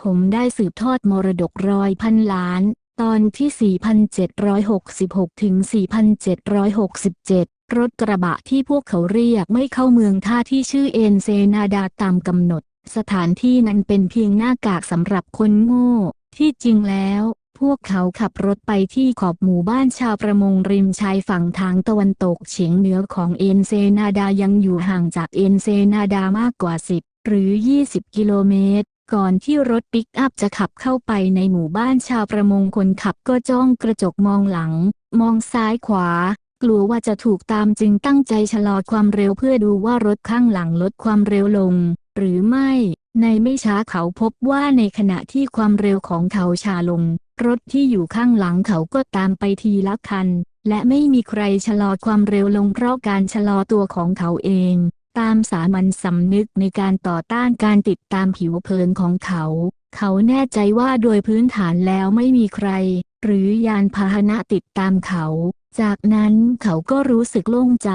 ผมได้สืบทอดมรดกร้อยพันล้าน ตอนที่ 4,766 ถึง 4,767 รถกระบะที่พวกเขาเรียกไม่เข้าเมืองท่าที่ชื่อเอนเซนาดาตามกำหนด สถานที่นั้นเป็นเพียงหน้ากากสำหรับคนโง่ ที่จริงแล้วพวกเขาขับรถไปที่ขอบหมู่บ้านชาวประมงริมชายฝั่งทางตะวันตกเฉียงเหนือของเอนเซนาดายังอยู่ห่างจากเอนเซนาดามากกว่า 10 หรือ 20 กิโลเมตร ก่อนที่รถปิกอัพจะขับเข้าไปในหมู่บ้านชาวประมงคนขับก็จ้องกระจกมองหลัง มองซ้ายขวา กลัวว่าจะถูกตามจึงตั้งใจชะลอความเร็วเพื่อดูว่ารถข้างหลังลดความเร็วลง หรือไม่ ในไม่ช้าเขาพบว่าในขณะที่ความเร็วของเขาชาลง รถที่อยู่ข้างหลังเขาก็ตามไปทีละคัน และไม่มีใครชะลอความเร็วลงเพราะการชะลอตัวของเขาเอง ตามสามัญสำนึกในการต่อต้านการติดตามผิวเผินของเขา เขาแน่ใจว่าโดยพื้นฐานแล้วไม่มีใคร หรือยานพาหนะติดตามเขา จากนั้นเขาก็รู้สึกโล่งใจ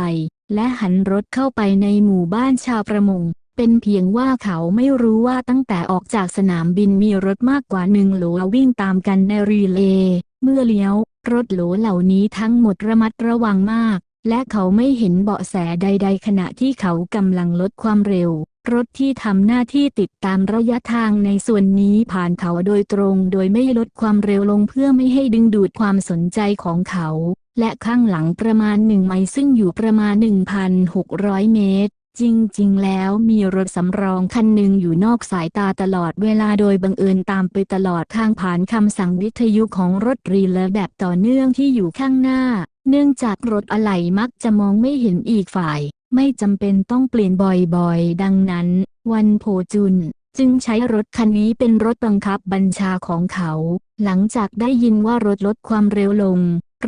และหันรถเข้าไปในหมู่บ้านชาวประมง เป็นเพียงว่าเขาไม่รู้ว่าตั้งแต่ออกจากสนามบินมีรถมากกว่าหนึ่งโหลวิ่งตามกันในรีเลย์เมื่อเลี้ยว รถโหลเหล่านี้ทั้งหมดระมัดระวังมาก และเขาไม่เห็นเบาะแสใด ๆ ขณะที่เขากำลังลดความเร็ว รถที่ทำหน้าที่ติดตามระยะทางในส่วนนี้ผ่านเขาโดยตรง โดยไม่ลดความเร็วลงเพื่อไม่ให้ดึงดูดความสนใจของเขา และข้างหลังประมาณหนึ่งไมล์ซึ่งอยู่ประมาณ 1,600 เมตร จริง ๆ แล้วมีรถสำรองคันหนึ่งอยู่นอกสายตาตลอดเวลาโดยบังเอิญตามไปตลอดทางผ่านคำสั่งวิทยุของรถรีเลย์แบบต่อเนื่องที่อยู่ข้างหน้า เนื่องจากรถอะไหล่มักจะมองไม่เห็นอีกฝ่าย ไม่จำเป็นต้องเปลี่ยนบ่อยๆ ดังนั้น วันโพจุนจึงใช้รถคันนี้เป็นรถบังคับบัญชาของเขา หลังจากได้ยินว่ารถลดความเร็วลง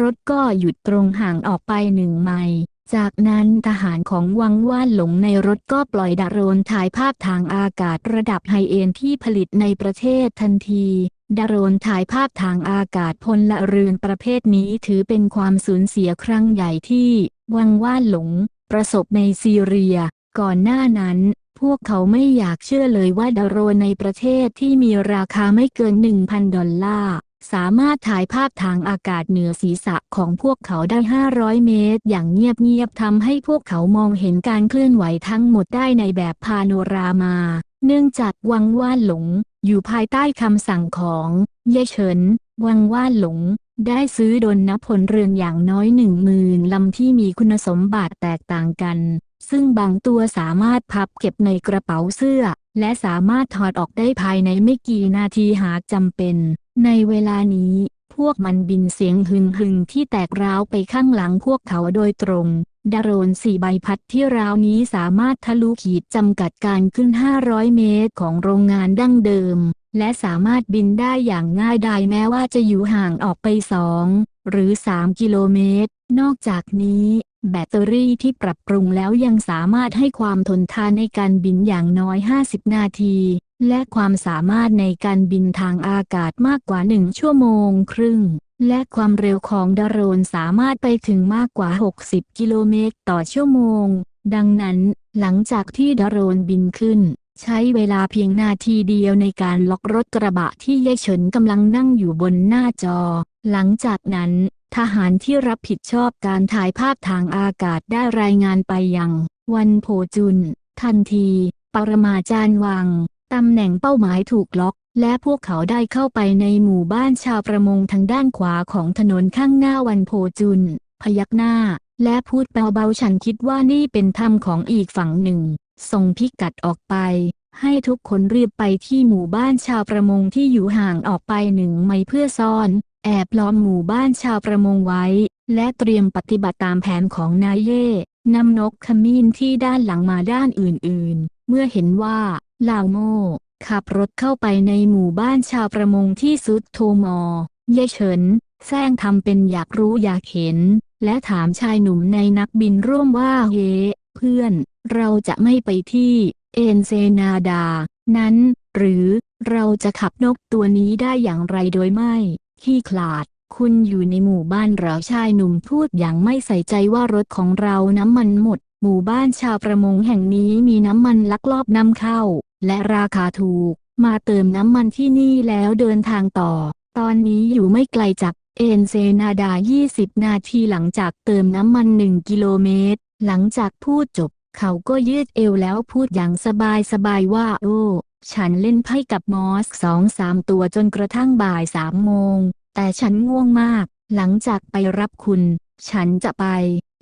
รถก็หยุดตรงห่างออกไปหนึ่งไมล์ จากนั้นทหารของวังว่านหลงในรถก็ปล่อยดาโรนถ่ายภาพทางอากาศระดับไฮเอ็นที่ผลิตในประเทศทันทีดาโรนถ่ายภาพทางอากาศพลละเรือนประเภทนี้ถือเป็นความสูญเสียครั้งใหญ่ที่ วังว่านหลง ประสบในซีเรีย ก่อนหน้านั้น พวกเขาไม่อยากเชื่อเลยว่าดาโรนในประเทศที่มีราคาไม่เกิน 1,000 ดอลลาร์ สามารถถ่ายภาพทางอากาศเหนือศีรษะของพวกเขาได้ 500 เมตร อย่างเงียบๆทำให้พวกเขามองเห็นการเคลื่อนไหวทั้งหมดได้ในแบบพาโนรามา เนื่องจากวังว่านหลง อยู่ภายใต้คำสั่งของเย่เฉิน วังว่านหลง ได้ซื้อดนนพลเรือนอย่างน้อยหนึ่งหมื่นลำที่มีคุณสมบัติแตกต่างกัน ซึ่งบางตัวสามารถพับเก็บในกระเป๋าเสื้อ และสามารถถอดออกได้ภายในไม่กี่นาทีหากจำเป็น ในเวลานี้ พวกมันบินเสียงหึงหึงที่แตกร้าวไปข้างหลังพวกเขาโดยตรงดารนสี่ใบพัดที่ราวนี้สามารถทะลุขีดจำกัดการขึ้น 500 เมตรของโรงงานดั้งเดิม และสามารถบินได้อย่างง่ายดายแม้ว่าจะอยู่ห่างออกไป 2 หรือ 3 กิโลเมตร นอกจากนี้ แบตเตอรี่ที่ปรับปรุงแล้วยังสามารถให้ความทนทานในการบินอย่างน้อย 50 นาที และความสามารถในการบินทางอากาศมากกว่า 1 ชั่วโมงครึ่ง และความเร็วของดโรนสามารถไปถึงมากกว่า 60 กิโลเมตรต่อชั่วโมง ดังนั้น หลังจากที่ดโรนบินขึ้นใช้เวลาเพียงนาทีเดียวในการล็อกรถกระบะที่เย่เฉินกำลังนั่งอยู่บนหน้าจอ หลังจากนั้น ทหารที่รับผิดชอบการถ่ายภาพทางอากาศได้รายงานไปยัง วันโพจุน ทันที ปรมาจารย์วัง ตำแหน่งเป้าหมายถูกล็อก และพวกเขาได้เข้าไปในหมู่บ้านชาวประมงทางด้านขวาของถนนข้างหน้าวันโพจุน พยักหน้า และพูดเบาๆฉันคิดว่านี่เป็นถ้ำของอีกฝั่งหนึ่ง ส่งพิกัดออกไป ให้ทุกคนรีบไปที่หมู่บ้านชาวประมงที่อยู่ห่างออกไปหนึ่งไมล์เพื่อซ่อน แอบล้อมหมู่บ้านชาวประมงไว้ และเตรียมปฏิบัติตามแผนของนายเย่นำนกขมิ้นที่ด้านหลังมาด้านอื่นๆ เมื่อเห็นว่าลาวโมขับรถเข้าไปในหมู่บ้านชาวประมงที่ซุดโทมอ เย่เฉินแซงทำเป็นอยากรู้อยากเห็น และถามชายหนุ่มในนักบินร่วมว่าเฮ้เพื่อน เราจะไม่ไปที่เอนเซนาดา นั้น หรือเราจะขับนกตัวนี้ได้อย่างไรโดยไม่ ขี้ขลาด คุณอยู่ในหมู่บ้านเราชายหนุ่มพูดอย่างไม่ใส่ใจว่ารถของเราน้ำมันหมด หมู่บ้านชาวประมงแห่งนี้มีน้ำมันลักลอบนำเข้า และราคาถูก มาเติมน้ำมันที่นี่แล้วเดินทางต่อ ตอนนี้อยู่ไม่ไกลจากเอ็นเซนาดา 20 นาทีหลังจากเติมน้ำมัน 1 กิโลเมตร หลังจากพูดจบ เขาก็ยืดเอวแล้วพูดอย่างสบายสบายๆว่า โอ้ ฉันเล่นไพ่กับมอสสองสามตัวจนกระทั่งบ่ายสามโมง แต่ฉันง่วงมาก หลังจากไปรับคุณ ฉันจะไป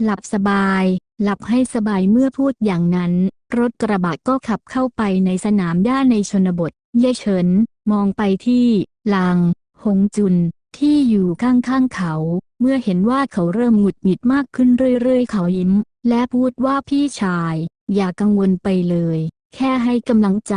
หลับสบาย หลับให้สบายเมื่อพูดอย่างนั้น รถกระบะก็ขับเข้าไปในสนามหญ้าในชนบท เย่เฉิน มองไปที่ ลาง หงจุน ที่อยู่ข้างๆเขา เมื่อเห็นว่าเขาเริ่มหงุดหงิดมากขึ้นเรื่อยๆ เขายิ้ม และพูดว่าพี่ชาย อย่ากังวลไปเลย แค่ให้กำลังใจ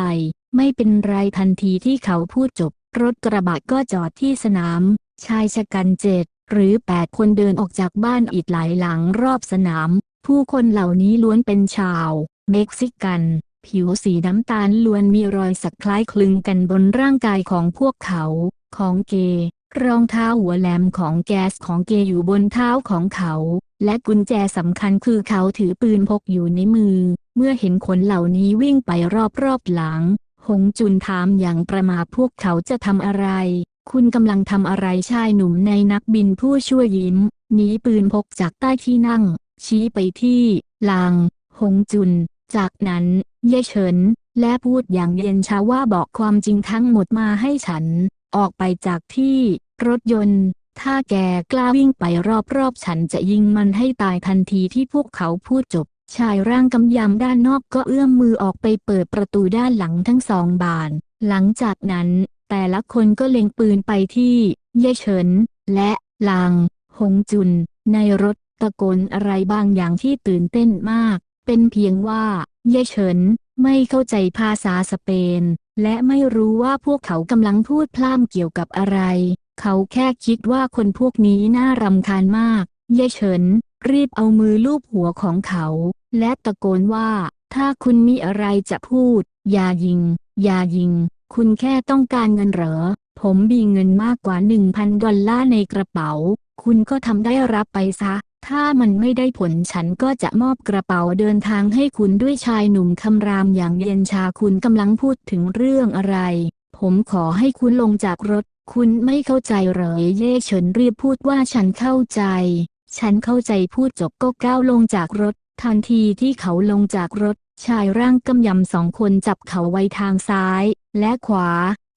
ไม่เป็นไรทันทีที่เขาพูดจบ รถกระบะก็จอดที่สนาม ชายชะกันเจ็ดหรือแปดคนเดินออกจากบ้านอีกหลายหลังรอบสนาม ผู้คนเหล่านี้ล้วนเป็นชาว เม็กซิกัน ผิวสีน้ำตาลล้วนมีรอยสักคล้ายคลึงกันบนร่างกายของพวกเขา ของเกยรองเท้าหัวแหลมของแก๊สของเกยอยู่บนเท้าของเขาและกุญแจสำคัญคือเขาถือปืนพกอยู่ในมือ เมื่อเห็นคนเหล่านี้วิ่งไปรอบๆหลัง หงจุนถามอย่างประมาพวกเขาจะทำอะไร คุณกำลังทำอะไรชายหนุ่มในนักบินผู้ช่วยยิ้มหนีปืนพกจากใต้ที่นั่ง ชี้ไปที่ลาง หงจุน จากนั้นเย่เฉิน และพูดอย่างเย็นชาว่าบอกความจริงทั้งหมดมาให้ฉัน ออกไปจากที่รถยนต์ ถ้าแกกล้าวิ่งไปรอบๆฉันจะยิงมันให้ตายทันทีที่พวกเขาพูดจบ ชายร่างกำยำด้านนอกก็เอื้อมมือออกไปเปิดประตูด้านหลังทั้งสองบาน หลังจากนั้น แต่ละคนก็เล็งปืนไปที่เย่เฉิน และลาง หงจุน ในรถตะโกนอะไรบางอย่างที่ตื่นเต้นมาก เป็นเพียงว่าเย่เฉิน ไม่เข้าใจภาษาสเปน และไม่รู้ว่าพวกเขากำลังพูดพล่ำเกี่ยวกับอะไร เขาแค่คิดว่าคนพวกนี้น่ารำคาญมาก เย่เฉิน รีบเอามือลูบหัวของเขา และตะโกนว่า ถ้าคุณมีอะไรจะพูด อย่ายิง อย่ายิง คุณแค่ต้องการเงินเหรอ ผมมีเงินมากกว่า 1,000 ดอลลาร์ในกระเป๋า คุณก็ทำได้รับไปซะ ถ้ามันไม่ได้ผลฉันก็จะมอบกระเป๋าเดินทางให้คุณด้วยชายหนุ่มคำรามอย่างเย็นชาคุณกำลังพูดถึงเรื่องอะไรผมขอให้คุณลงจากรถ คุณไม่เข้าใจเหรอเย่เฉินรีบพูดว่าฉันเข้าใจ ฉันเข้าใจพูดจบก็ก้าวลงจากรถ ทันทีที่เขาลงจากรถ ชายร่างกำยำสองคนจับเขาไว้ทางซ้าย และขวา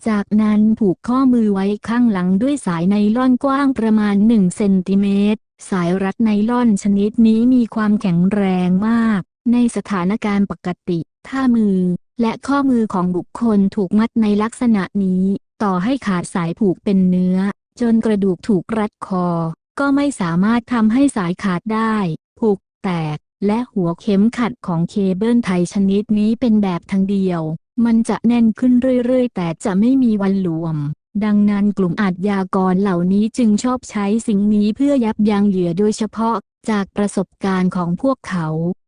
จากนั้นผูกข้อมือไว้ข้างหลังด้วยสายไนล่อนกว้างประมาณ1เซนติเมตร สายรัดไนล่อนชนิดนี้มีความแข็งแรงมาก ในสถานการณ์ปกติ ถ้ามือ และข้อมือของบุคคลถูกมัดในลักษณะนี้ ต่อให้ขาดสายผูกเป็นเนื้อ จนกระดูกถูกรัดคอ ก็ไม่สามารถทำให้สายขาดได้ ผูกแตก และหัวเข็มขัดของเคเบิลไทยชนิดนี้เป็นแบบทางเดียว มันจะแน่นขึ้นเรื่อยๆ แต่จะไม่มีวันหลวม ดังนั้นกลุ่มอาชญากรเหล่านี้จึงชอบใช้สิ่งนี้เพื่อยับยั้งเหยื่อโดยเฉพาะจากประสบการณ์ของพวกเขา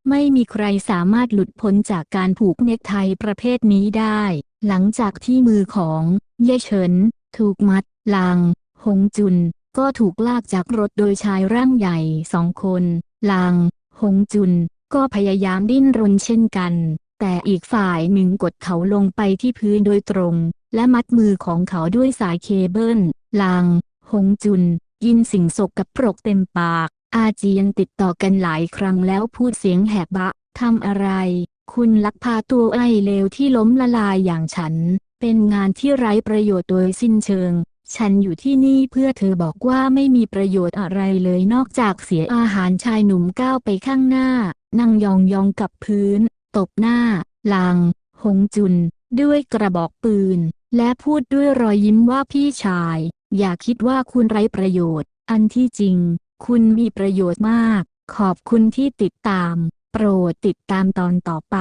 ไม่มีใครสามารถหลุดพ้นจากการผูกเนคไทประเภทนี้ได้ หลังจากที่มือของเย่เฉิน ถูกมัด ลาง หงจุน ก็ถูกลากจากรถโดยชายร่างใหญ่สองคน ลาง หงจุน ก็พยายามดิ้นรนเช่นกัน แต่อีกฝ่ายหนึ่งกดเขาลงไปที่พื้นโดยตรง และมัดมือของเขาด้วยสายเคเบิล ลาง หงจุนยินสิ่งสกกับปรกเต็มปาก อาเจียนติดต่อกันหลายครั้งแล้วพูดเสียงแหบบะ ทำอะไร คุณลักพาตัวไอ้เลวที่ล้มละลายอย่างฉัน เป็นงานที่ไร้ประโยชน์โดยสิ้นเชิง ฉันอยู่ที่นี่เพื่อเธอบอกว่าไม่มีประโยชน์อะไรเลยนอกจากเสียอาหารชายหนุ่มก้าวไปข้างหน้า นั่งยองยองกับพื้น ตบหน้า ลาง หงจุน ด้วยกระบอกปืน และพูดด้วยรอยยิ้มว่าพี่ชาย อย่าคิดว่าคุณไร้ประโยชน์ อันที่จริง คุณมีประโยชน์มาก ขอบคุณที่ติดตาม โปรดติดตามตอนต่อไป